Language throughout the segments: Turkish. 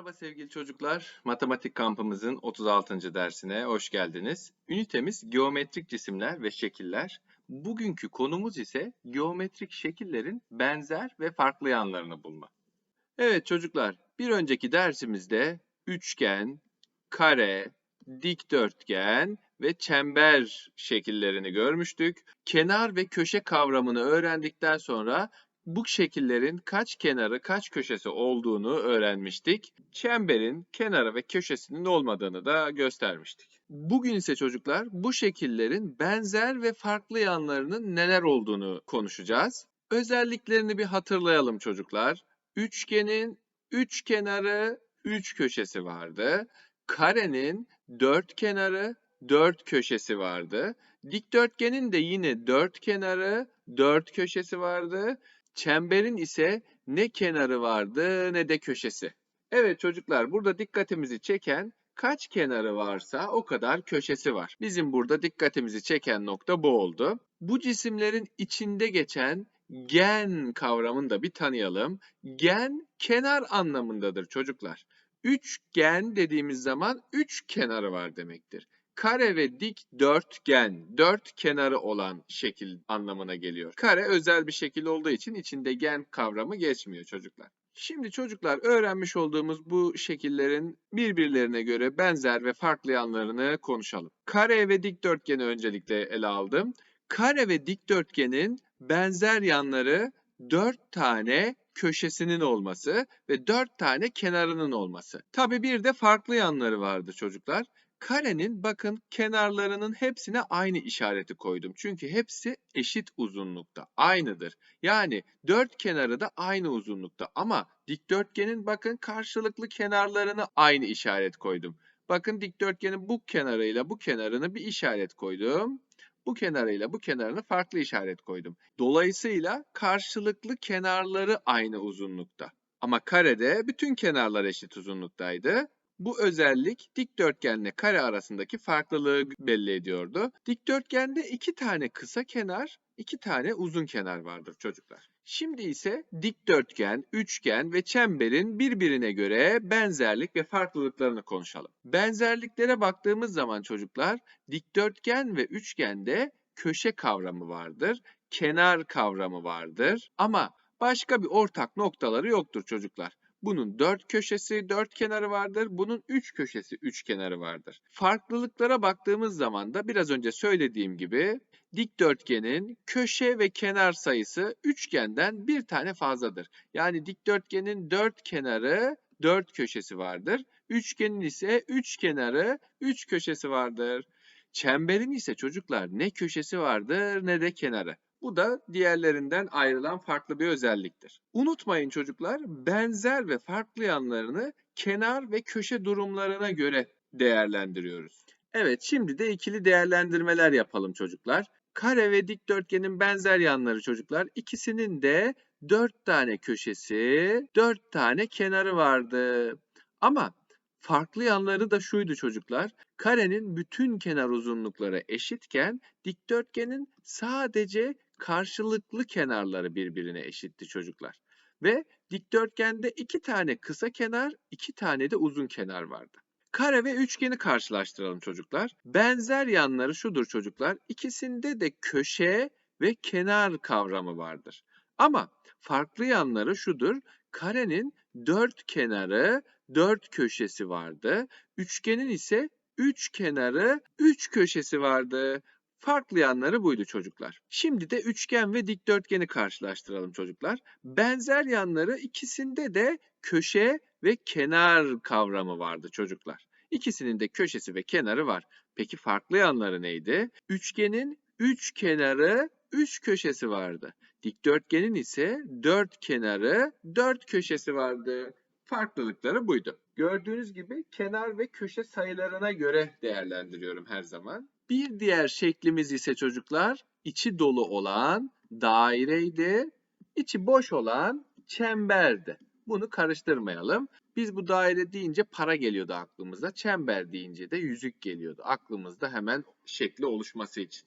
Merhaba sevgili çocuklar. Matematik kampımızın 36. dersine hoş geldiniz. Ünitemiz geometrik cisimler ve şekiller. Bugünkü konumuz ise geometrik şekillerin benzer ve farklı yanlarını bulma. Evet çocuklar, bir önceki dersimizde üçgen, kare, dikdörtgen ve çember şekillerini görmüştük. Kenar ve köşe kavramını öğrendikten sonra bu şekillerin kaç kenarı kaç köşesi olduğunu öğrenmiştik. Çemberin kenarı ve köşesinin olmadığını da göstermiştik. Bugün ise çocuklar bu şekillerin benzer ve farklı yanlarının neler olduğunu konuşacağız. Özelliklerini bir hatırlayalım çocuklar. Üçgenin üç kenarı, üç köşesi vardı. Karenin dört kenarı, dört köşesi vardı. Dikdörtgenin de yine dört kenarı, dört köşesi vardı. Çemberin ise ne kenarı vardı ne de köşesi. Evet çocuklar burada dikkatimizi çeken kaç kenarı varsa o kadar köşesi var. Bizim burada dikkatimizi çeken nokta bu oldu. Bu cisimlerin içinde geçen gen kavramını da bir tanıyalım. Gen kenar anlamındadır çocuklar. Üçgen dediğimiz zaman üç kenarı var demektir kare ve dik dörtgen, dört kenarı olan şekil anlamına geliyor. Kare özel bir şekil olduğu için içinde gen kavramı geçmiyor çocuklar. Şimdi çocuklar öğrenmiş olduğumuz bu şekillerin birbirlerine göre benzer ve farklı yanlarını konuşalım. Kare ve dikdörtgeni öncelikle ele aldım. Kare ve dikdörtgenin benzer yanları dört tane köşesinin olması ve dört tane kenarının olması. Tabi bir de farklı yanları vardı çocuklar. Karenin bakın kenarlarının hepsine aynı işareti koydum. Çünkü hepsi eşit uzunlukta, aynıdır. Yani dört kenarı da aynı uzunlukta ama dikdörtgenin bakın karşılıklı kenarlarını aynı işaret koydum. Bakın dikdörtgenin bu kenarıyla bu kenarını bir işaret koydum. Bu kenarıyla bu kenarını farklı işaret koydum. Dolayısıyla karşılıklı kenarları aynı uzunlukta. Ama karede bütün kenarlar eşit uzunluktaydı. Bu özellik dikdörtgenle kare arasındaki farklılığı belli ediyordu. Dikdörtgende iki tane kısa kenar, iki tane uzun kenar vardır çocuklar. Şimdi ise dikdörtgen, üçgen ve çemberin birbirine göre benzerlik ve farklılıklarını konuşalım. Benzerliklere baktığımız zaman çocuklar dikdörtgen ve üçgende köşe kavramı vardır, kenar kavramı vardır ama başka bir ortak noktaları yoktur çocuklar. Bunun dört köşesi, dört kenarı vardır. Bunun üç köşesi, üç kenarı vardır. Farklılıklara baktığımız zaman da biraz önce söylediğim gibi dikdörtgenin köşe ve kenar sayısı üçgenden bir tane fazladır. Yani dikdörtgenin dört kenarı, dört köşesi vardır. Üçgenin ise üç kenarı, üç köşesi vardır. Çemberin ise çocuklar ne köşesi vardır ne de kenarı. Bu da diğerlerinden ayrılan farklı bir özelliktir. Unutmayın çocuklar, benzer ve farklı yanlarını kenar ve köşe durumlarına göre değerlendiriyoruz. Evet, şimdi de ikili değerlendirmeler yapalım çocuklar. Kare ve dikdörtgenin benzer yanları çocuklar. İkisinin de 4 tane köşesi, 4 tane kenarı vardı. Ama farklı yanları da şuydu çocuklar. Karenin bütün kenar uzunlukları eşitken dikdörtgenin sadece karşılıklı kenarları birbirine eşitti çocuklar. Ve dikdörtgende iki tane kısa kenar, iki tane de uzun kenar vardı. Kare ve üçgeni karşılaştıralım çocuklar. Benzer yanları şudur çocuklar. İkisinde de köşe ve kenar kavramı vardır. Ama farklı yanları şudur. Karenin dört kenarı, dört köşesi vardı. Üçgenin ise üç kenarı, üç köşesi vardı. Farklı yanları buydu çocuklar. Şimdi de üçgen ve dikdörtgeni karşılaştıralım çocuklar. Benzer yanları ikisinde de köşe ve kenar kavramı vardı çocuklar. İkisinin de köşesi ve kenarı var. Peki farklı yanları neydi? Üçgenin üç kenarı, üç köşesi vardı. Dikdörtgenin ise dört kenarı, dört köşesi vardı. Farklılıkları buydu. Gördüğünüz gibi kenar ve köşe sayılarına göre değerlendiriyorum her zaman. Bir diğer şeklimiz ise çocuklar içi dolu olan daireydi. İçi boş olan çemberdi. Bunu karıştırmayalım. Biz bu daire deyince para geliyordu aklımıza. Çember deyince de yüzük geliyordu. Aklımızda hemen şekli oluşması için.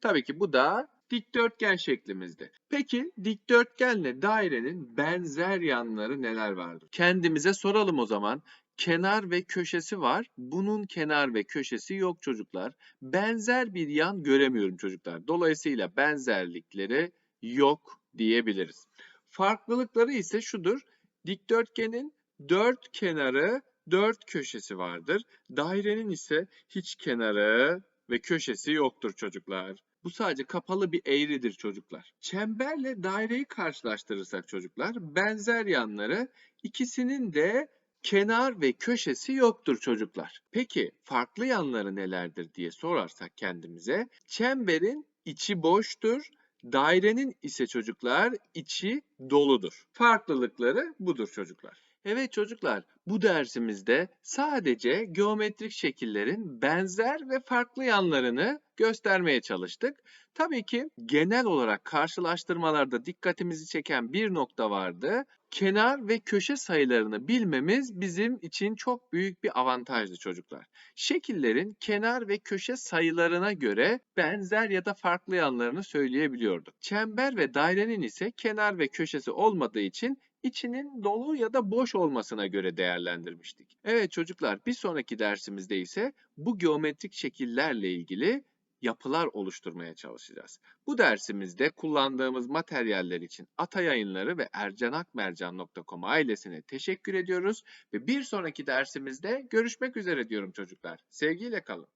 Tabii ki bu da dikdörtgen şeklimizde. Peki dikdörtgenle dairenin benzer yanları neler vardır? Kendimize soralım o zaman. Kenar ve köşesi var. Bunun kenar ve köşesi yok çocuklar. Benzer bir yan göremiyorum çocuklar. Dolayısıyla benzerlikleri yok diyebiliriz. Farklılıkları ise şudur. Dikdörtgenin dört kenarı, dört köşesi vardır. Dairenin ise hiç kenarı ve köşesi yoktur çocuklar. Bu sadece kapalı bir eğridir çocuklar. Çemberle daireyi karşılaştırırsak çocuklar benzer yanları ikisinin de kenar ve köşesi yoktur çocuklar. Peki farklı yanları nelerdir diye sorarsak kendimize çemberin içi boştur. Dairenin ise çocuklar içi doludur. Farklılıkları budur çocuklar. Evet çocuklar, bu dersimizde sadece geometrik şekillerin benzer ve farklı yanlarını göstermeye çalıştık. Tabii ki genel olarak karşılaştırmalarda dikkatimizi çeken bir nokta vardı. Kenar ve köşe sayılarını bilmemiz bizim için çok büyük bir avantajdı çocuklar. Şekillerin kenar ve köşe sayılarına göre benzer ya da farklı yanlarını söyleyebiliyorduk. Çember ve dairenin ise kenar ve köşesi olmadığı için içinin dolu ya da boş olmasına göre değerlendirmiştik. Evet çocuklar bir sonraki dersimizde ise bu geometrik şekillerle ilgili yapılar oluşturmaya çalışacağız. Bu dersimizde kullandığımız materyaller için Ata Yayınları ve ercanakmercan.com ailesine teşekkür ediyoruz ve bir sonraki dersimizde görüşmek üzere diyorum çocuklar. Sevgiyle kalın.